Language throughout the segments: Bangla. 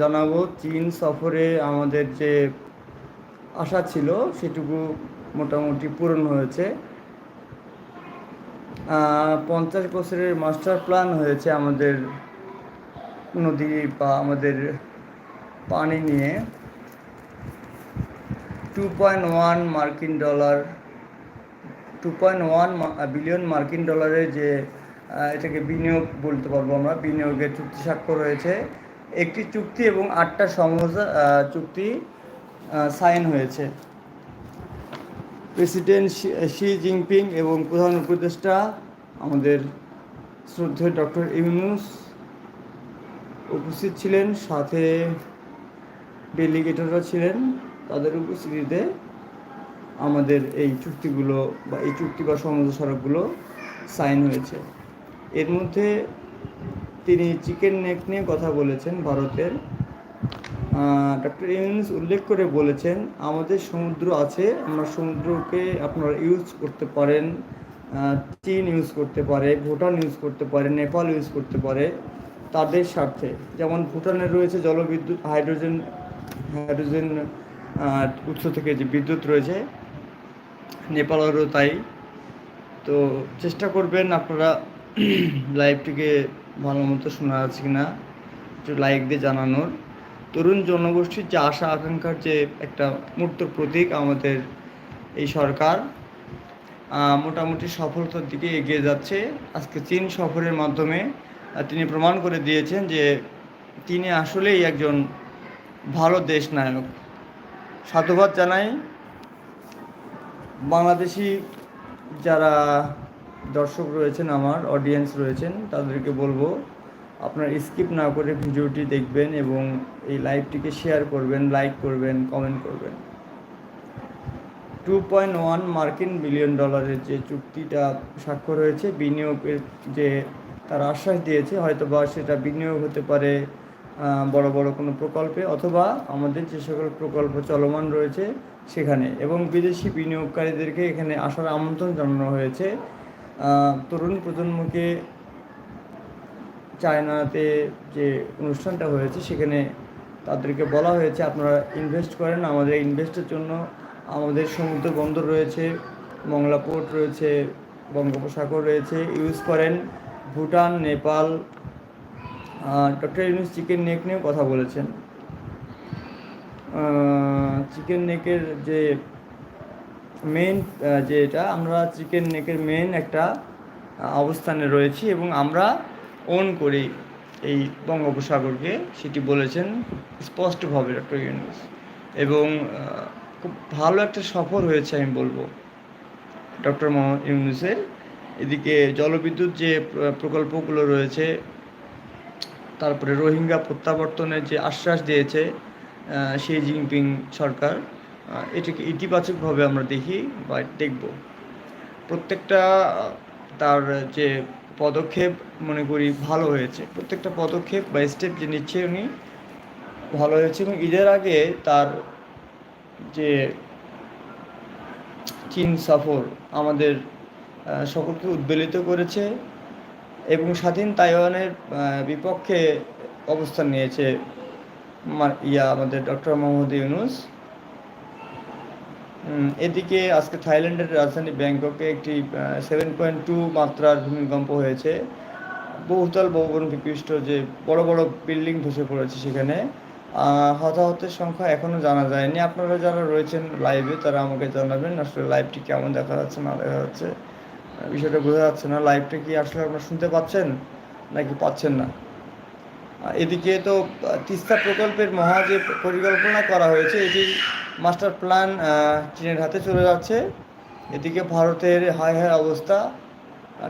জানাব, চীন সফরে আমাদের যে আশা ছিল, সেটুকু মোটামুটি পূরণ হয়েছে। পঞ্চাশ বছরের মাস্টার প্ল্যান হয়েছে আমাদের নদী বা আমাদের পানি নিয়ে। টু পয়েন্ট ওয়ান মার্কিন dollar two point one billion মার্কিন ডলারের যে এটাকে বিনিয়োগ বলতে পারব আমরা, বিনিয়োগের চুক্তি স্বাক্ষর হয়েছে। একটি চুক্তি এবং আটটা সমঝোতা চুক্তি সাইন হয়েছে। প্রেসিডেন্ট শি- জিনপিং এবং প্রধান উপদেষ্টা আমাদের শ্রদ্ধেয় ডক্টর ইউনুস উপস্থিত ছিলেন, সাথে ডেলিগেটররা ছিলেন। তাদের উপস্থিতিতে আমাদের এই চুক্তিগুলো বা এই চুক্তি বা সমুদ্র সড়কগুলো সাইন হয়েছে। এর মধ্যে তিনি চিকেন নেক নিয়ে কথা বলেছেন ভারতের। ডক্টর ইউনুস উল্লেখ করে বলেছেন, আমাদের সমুদ্র আছে, আমরা সমুদ্রকে আপনারা ইউজ করতে পারেন চীন ইউজ করতে পারে, ভুটান ইউজ করতে পারে, নেপাল ইউজ করতে পারে তাদের স্বার্থে। যেমন ভুটানের রয়েছে জলবিদ্যুৎ, হাইড্রোজেন হাইড্রোজেন উৎস থেকে যে বিদ্যুৎ রয়েছে, নেপালেরও তাই। তো চেষ্টা করবেন আপনারা লাইভটিকে ভালো মতো শোনা যাচ্ছে কিনা, একটু লাইক দিয়ে জানানোর। তরুণ জনগোষ্ঠীর যে আশা, আকাঙ্ক্ষার যে একটা মূর্ত প্রতীক আমাদের এই সরকার মোটামুটি সফলতার দিকে এগিয়ে যাচ্ছে। আজকে চীন সফরের মাধ্যমে তিনি প্রমাণ করে দিয়েছেন যে তিনি আসলেই একজন ভালো দেশ নায়ক। সাধুবাদ জানাই। বাংলাদেশি যারা দর্শক রয়েছেন আমার অডিয়েন্স রয়েছেন, তাদেরকে বলব, আপনারা স্কিপ না করে ভিডিওটি দেখবেন এবং এই লাইভটিকে শেয়ার করবেন লাইক করবেন কমেন্ট করবেন। টু পয়েন্ট ওয়ান মার্কিন বিলিয়ন ডলারের যে চুক্তিটা স্বাক্ষর হয়েছে, বিনিয়োগের যে তার আশ্বাস দিয়েছে হয়তো বা সেটা বিনিয়োগ হতে পারে বড় বড় কোনো প্রকল্পে অথবা আমাদের যে সকল প্রকল্প চলমান রয়েছে সেখানে এবং বিদেশি বিনিয়োগকারীদেরকে এখানে আসার আমন্ত্রণ জানানো হয়েছে। তরুণ প্রজন্মকে চায়নাতে যে অনুষ্ঠানটা হয়েছে, সেখানে তাদেরকে বলা হয়েছে, আপনারা ইনভেস্ট করেন, আমাদের ইনভেস্টের জন্য আমাদের সমুদ্র বন্দর রয়েছে মংলা পোর্ট রয়েছে, বঙ্গোপসাগর রয়েছে ইউজ করেন। Bhutan, Nepal doctor Yunus chicken neck নিয়েও কথা বলেছেন। চিকেন নেকের যে মেন যে এটা, আমরা চিকেন নেকের মেন একটা অবস্থানে রয়েছি এবং আমরা ওন করি এই বঙ্গোপসাগরকে, সেটি বলেছেন স্পষ্টভাবে ডক্টর ইউনুস এবং খুব ভালো একটা সফর হয়েছে আমি বলব ডক্টর মোহাম্মদ ইউনুসের। এদিকে জলবিদ্যুৎ যে প্রকল্পগুলো রয়েছে, তারপরে রোহিঙ্গা প্রত্যাবর্তনের যে আশ্বাস দিয়েছে শি জিনপিং সরকার এটাকে ইতিবাচকভাবে আমরা দেখি বা দেখব। প্রত্যেকটা তার যে পদক্ষেপ, মনে করি, ভালো হয়েছে। প্রত্যেকটা পদক্ষেপ বা স্টেপ যে নিচ্ছে উনি, ভালো হয়েছে এবং ঈদের আগে তার যে চীন সফর আমাদের সকলকে উদ্বেলিত করেছে এবং স্বাধীন তাইওয়ানের বিপক্ষে অবস্থান নিয়েছে ইয়া আমাদের ডক্টর মোহাম্মদ ইউনুস। এদিকে আজকে থাইল্যান্ডের রাজধানী ব্যাংককে একটি সেভেন পয়েন্ট টু মাত্রার ভূমিকম্প হয়েছে। বহুতল ভবন বিশিষ্ট যে বড় বড় বিল্ডিং ধসে পড়েছে সেখানে। হতাহতের সংখ্যা এখনও জানা যায়নি। আপনারা যারা রয়েছেন লাইভে তারা আমাকে জানাবেন আসলে লাইভটি কেমন দেখা যাচ্ছে, না দেখা যাচ্ছে। বিষয়টা বোঝা যাচ্ছে না। লাইভটা কি আসলে আপনারা শুনতে পাচ্ছেন, নাকি পাচ্ছেন না? এদিকে তো তিস্তা প্রকল্পের মহা যে পরিকল্পনা করা হয়েছে, এটি মাস্টার প্ল্যান চীনের হাতে চলে যাচ্ছে। এদিকে ভারতের হাই হাই অবস্থা।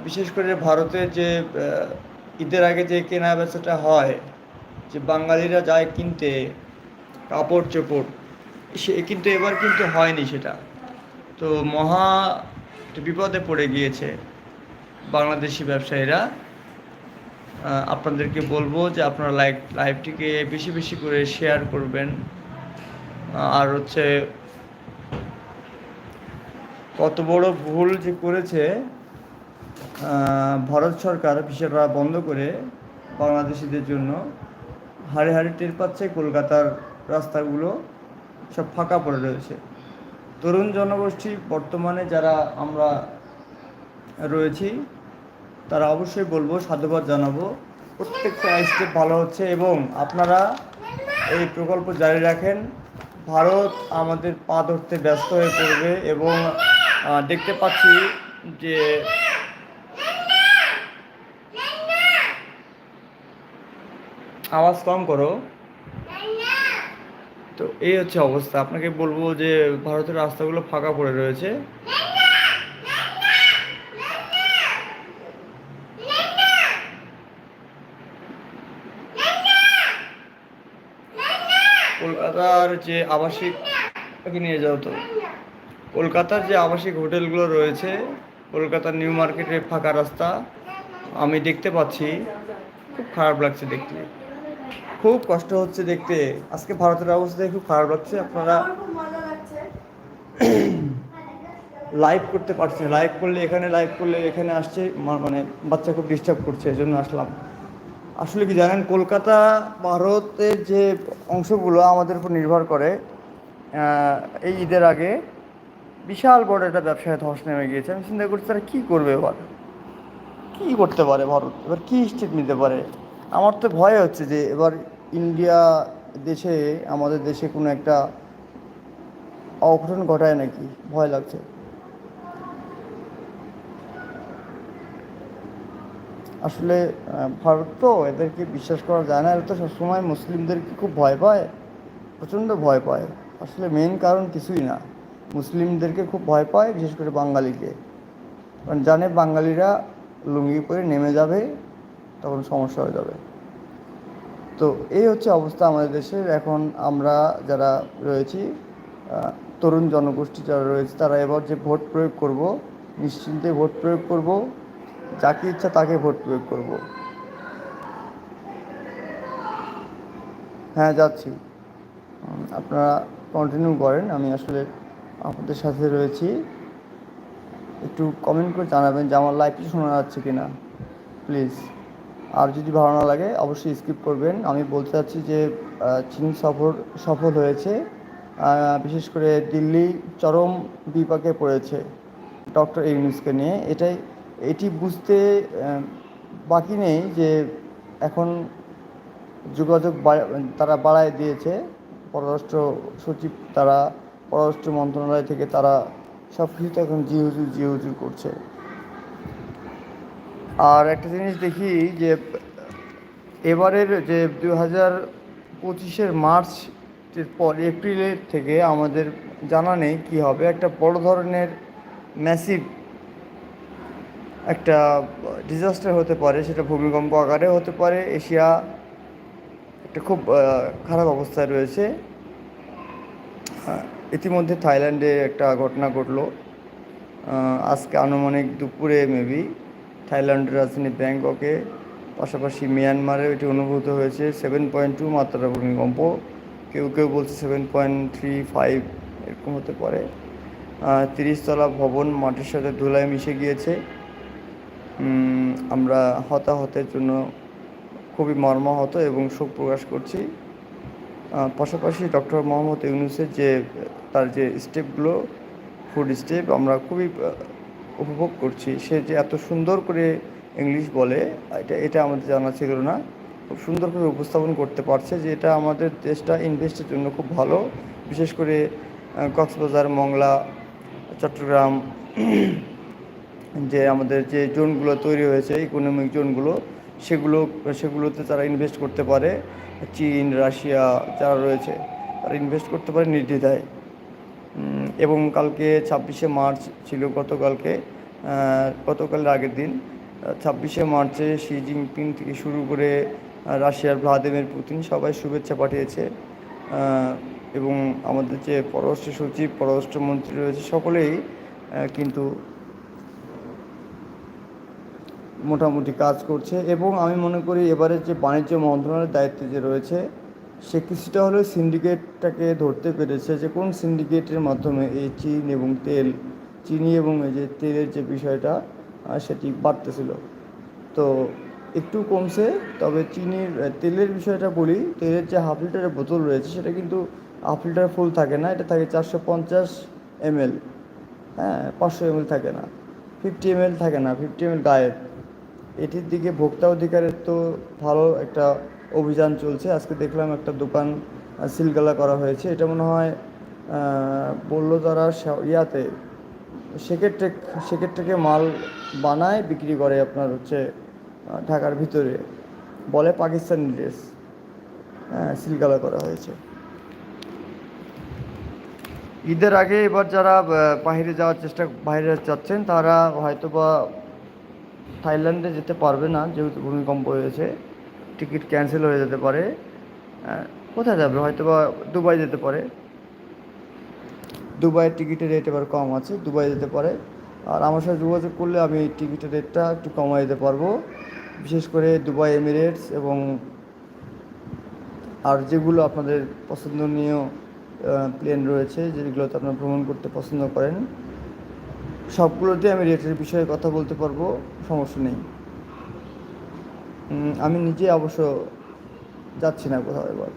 বিশেষ করে ভারতের যে ঈদের আগে যে কেনা বেচাটা হয়, যে বাঙালিরা যায় কিনতে, কাপড় চোপড়, সে কিন্তু এবার কিন্তু হয়নি সেটা। তো মহা বিপদে পড়ে গিয়েছে বাংলাদেশি ব্যবসায়ীরা। আপনাদেরকে বলব যে আপনারা লাইভ লাইভটিকে বেশি বেশি করে শেয়ার করবেন। আর হচ্ছে কত বড় ভুল যে করেছে ভারত সরকার ভিসাটা বন্ধ করে বাংলাদেশিদের জন্য হাড়ে হাড়ে টের পাচ্ছে, কলকাতার রাস্তাগুলো সব ফাঁকা পড়ে রয়েছে। তরুণ জনগোষ্ঠী বর্তমানে যারা আমরা রয়েছি, তারা অবশ্যই বলব, সাধুবাদ জানাব। প্রত্যেকটা স্টেপ ভালো হচ্ছে এবং আপনারা এই প্রকল্প জারি রাখেন। ভারত আমাদের পা ধরতে ব্যস্ত হয়ে পড়বে এবং দেখতে পাচ্ছি যে আওয়াজ কম করো। তো এই হচ্ছে অবস্থা। আপনাকে বলব যে ভারতের রাস্তাগুলো ফাঁকা পড়ে রয়েছে। কলকাতার যে আবাসিক নিয়ে যাও তো। কলকাতার যে আবাসিক হোটেলগুলো রয়েছে, কলকাতার নিউ মার্কেটের ফাঁকা রাস্তা, আমি দেখতে পাচ্ছি, খুব খারাপ লাগছে দেখতে। খুব কষ্ট হচ্ছে দেখতে। আজকে ভারতের অবস্থা খুব খারাপ লাগছে। আপনারা লাইভ করতে পারছি লাইভ করলে এখানে লাইভ করলে এখানে আসছে। মানে বাচ্চা খুব ডিস্টার্ব করছে এই জন্য আসলাম। আসলে কি জানেন, কলকাতা ভারতের যে অংশগুলো আমাদের উপর নির্ভর করে এই ঈদের আগে বিশাল বড় একটা ব্যবসায় ধস নেমে গিয়েছে। আমি চিন্তা করছি, তারা কী করবে এবার? কী করতে পারে ভারত? এবার কী স্টেপ নিতে পারে? আমার তো ভয় হচ্ছে যে এবার ইন্ডিয়া দেশে, আমাদের দেশে কোনো একটা অঘটন ঘটায় নাকি? ভয় লাগছে। আসলে ভারত তো এদেরকে বিশ্বাস করা যায় না। এরা তো সবসময় মুসলিমদেরকে খুব ভয় পায়, প্রচণ্ড ভয় পায়। আসলে মেন কারণ কিছুই না। মুসলিমদেরকে খুব ভয় পায়, বিশেষ করে বাঙালিকে। কারণ জানে বাঙালিরা লুঙ্গি পরে নেমে যাবে, তখন সমস্যা হয়ে যাবে। তো এই হচ্ছে অবস্থা আমাদের দেশের। এখন আমরা যারা রয়েছি তরুণ জনগোষ্ঠী যারা রয়েছে, তারা এবার যে ভোট প্রয়োগ করব, নিশ্চিন্তে ভোট প্রয়োগ করব। যাকে ইচ্ছা তাকে ভোট প্রয়োগ করব। হ্যাঁ যাচ্ছি। আপনারা কন্টিনিউ করেন, আমি আসলে আপনাদের সাথে রয়েছি। একটু কমেন্ট করে জানাবেন যে আমার লাইভটি শোনা যাচ্ছে কি না প্লিজ আর যদি ভালো না লাগে, অবশ্যই স্কিপ করবেন। আমি বলতে চাচ্ছি যে চীন সফর সফল হয়েছে। বিশেষ করে দিল্লি চরম বিপাকে পড়েছে। ডক্টর ইউনুসকে নিয়ে। এটাই এটি বুঝতে বাকি নেই যে এখন যোগাযোগ তারা বাড়ায় দিয়েছে। পররাষ্ট্র সচিব তারা, পররাষ্ট্র মন্ত্রণালয় থেকে তারা সব কিছু এখন জি হুজুর করছে। আর একটা জিনিস দেখি যে, এবারের যে দু হাজার পঁচিশের মার্চ পর এপ্রিলের থেকে আমাদের জানা নেই কী হবে। একটা বড় ধরনের ম্যাসিভ একটা ডিজাস্টার হতে পারে, সেটা ভূমিকম্প আকারে হতে পারে, এশিয়া একটা খুব খারাপ অবস্থায় রয়েছে। ইতিমধ্যে থাইল্যান্ডে একটা ঘটনা ঘটলো। আজকে আনুমানিক দুপুরে মেবি থাইল্যান্ডের রাজধানী ব্যাংককে, পাশাপাশি মিয়ানমারে এটি অনুভূত হয়েছে। সেভেন পয়েন্ট টু মাত্রা ভূমিকম্প, কেউ কেউ বলছে সেভেন পয়েন্ট থ্রি ফাইভ এরকম হতে পারে। তিরিশতলা ভবন মাটির সাথে ধুলায় মিশে গিয়েছে। আমরা হতাহতের জন্য খুবই মর্মাহত এবং শোক প্রকাশ করছি। পাশাপাশি ডক্টর মোহাম্মদ ইউনুসের যে, তার যে স্টেপগুলো ফুড স্টেপ আমরা খুবই উপভোগ করছি। সে যে এত সুন্দর করে ইংলিশ বলে, এটা এটা আমাদের জানা ছিল না। খুব সুন্দর করে উপস্থাপন করতে পারছে যে এটা আমাদের দেশটা ইনভেস্টের জন্য খুব ভালো। বিশেষ করে কক্সবাজার, মংলা, চট্টগ্রাম যে আমাদের যে জোনগুলো তৈরি হয়েছে ইকোনমিক জোনগুলো, সেগুলো, সেগুলোতে তারা ইনভেস্ট করতে পারে। চীন, রাশিয়া যারা রয়েছে, তারা ইনভেস্ট করতে পারে নির্দ্বিধায়। এবং কালকে ছাব্বিশে মার্চ ছিল গতকালকে গতকালের আগের দিন, ছাব্বিশে মার্চে শি জিনপিং থেকে শুরু করে রাশিয়ার ভ্লাদিমির পুতিন সবাই শুভেচ্ছা পাঠিয়েছে। এবং আমাদের যে পররাষ্ট্র সচিব, পররাষ্ট্রমন্ত্রী রয়েছে, সকলেই কিন্তু মোটামুটি কাজ করছে এবং আমি মনে করি এবারের যে বাণিজ্য মন্ত্রণালয়ের দায়িত্বে যে রয়েছে, সে কিছুটা হলেও সিন্ডিকেটটাকে ধরতে পেরেছে যে কোন সিন্ডিকেটের মাধ্যমে এই চীন এবং তেল, চিনি এবং এই যে তেলের যে বিষয়টা সেটি বাড়তেছিল। তো একটু কমছে, তবে চিনির তেলের বিষয়টা বলি, তেলের যে হাফ লিটারের বোতল রয়েছে, সেটা কিন্তু হাফ লিটার ফুল থাকে না, এটা থাকে চারশো পঞ্চাশ এমএল। হ্যাঁ পাঁচশো এমএল থাকে না, ফিফটি এমএল থাকে না, ফিফটি এমএল গায়েব এটির দিকে ভোক্তা অধিকারের তো ভালো একটা অভিযান চলছে। আজকে দেখলাম একটা দোকান সিলগালা করা হয়েছে। এটা মনে হয় বলল তারা ইয়াতে সেক্ষেত্রে সেক্ষেত্রে মাল বানায়, বিক্রি করে আপনার হচ্ছে ঢাকার ভিতরে। বলে পাকিস্তানি ড্রেস হ্যাঁ সিলগালা করা হয়েছে। ঈদের আগে এবার যারা বাইরে যাওয়ার চেষ্টা বাইরে যাচ্ছেন, তারা হয়তো বা থাইল্যান্ডে যেতে পারবে না, যেহেতু ভূমিকম্প হয়েছে, টিকিট ক্যান্সেল হয়ে যেতে পারে। কোথায় যাবে? হয়তো বা দুবাই যেতে পারে। দুবাইয়ের টিকিটের রেট এবার কম আছে, দুবাই যেতে পারে। আর আমার সাথে যোগাযোগ করলে আমি এই টিকিটের রেটটা একটু কমাই দিতে পারব। বিশেষ করে দুবাই এমিরেটস এবং আর যেগুলো আপনাদের পছন্দনীয় প্লেন রয়েছে, যেগুলোতে আপনারা ভ্রমণ করতে পছন্দ করেন। সবগুলোতে আমি রেটের বিষয়ে কথা বলতে পারব, সমস্যা নেই। আমি নিজে অবশ্য যাচ্ছি না কোথাও এবার।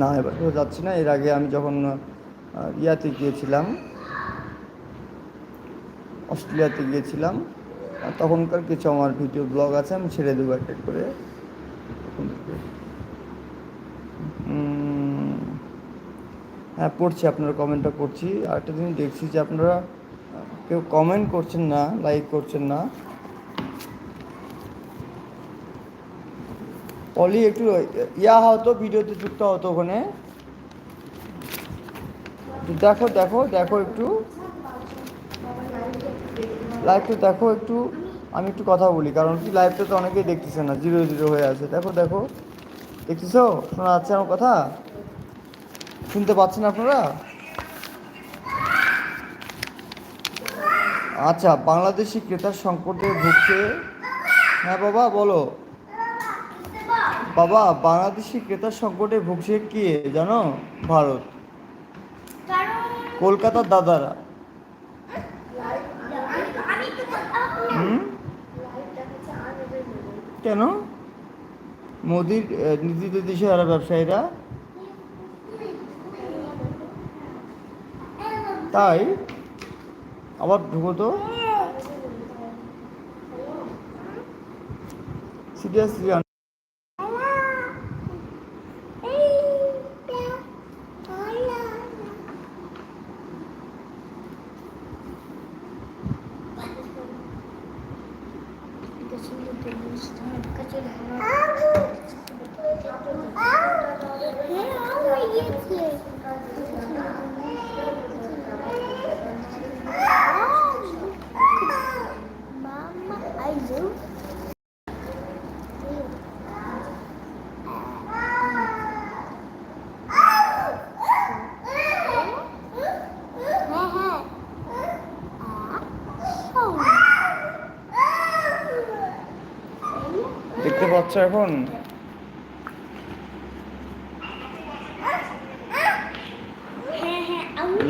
না, এবার কোথাও যাচ্ছি না। এর আগে আমি যখন ইয়াতে গিয়েছিলাম, অস্ট্রেলিয়াতে গিয়েছিলাম তখনকার কিছু আমার ভিডিও ব্লগ আছে, আমি ছেড়ে দেবো একটা করে। হ্যাঁ পড়ছি, আপনার কমেন্টটা পড়ছি আর একটা জিনিস দেখছি যে আপনারা কেউ কমেন্ট করছেন না লাইক করছেন না। অলি একটু, ইয়া হতো ভিডিওতে যুক্ত হতো ওখানে। দেখো দেখো দেখো একটু। লাইভটা দেখো একটু, আমি একটু কথা বলি, কারণ কি লাইভটা তো অনেকেই দেখতেছে না জিরো জিরো হয়ে আছে। দেখো দেখো। দেখতেছো? শোনা যাচ্ছে আমার কথা? শুনতে পাচ্ছেন আপনারা? আচ্ছা বাংলাদেশি ক্রেতার সংকটে ভুগছে। হ্যাঁ বাবা, বলো। বাবা, বাংলাদেশি ক্রেতার সংকটে ভুগছে কে জানো? ভারত। কলকাতার দাদারা। কেন? মোদির নীতিতে দিশে আর ব্যবসায়ীরা। তাই আবার ঢুকো তো সিরিয়াসলি Mama, পাচ্ছ এখন?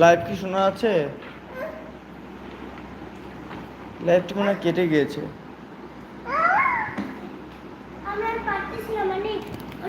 লাইভ কি শোনা আছে? লাইভটি মনে হয় কেটে গিয়েছে।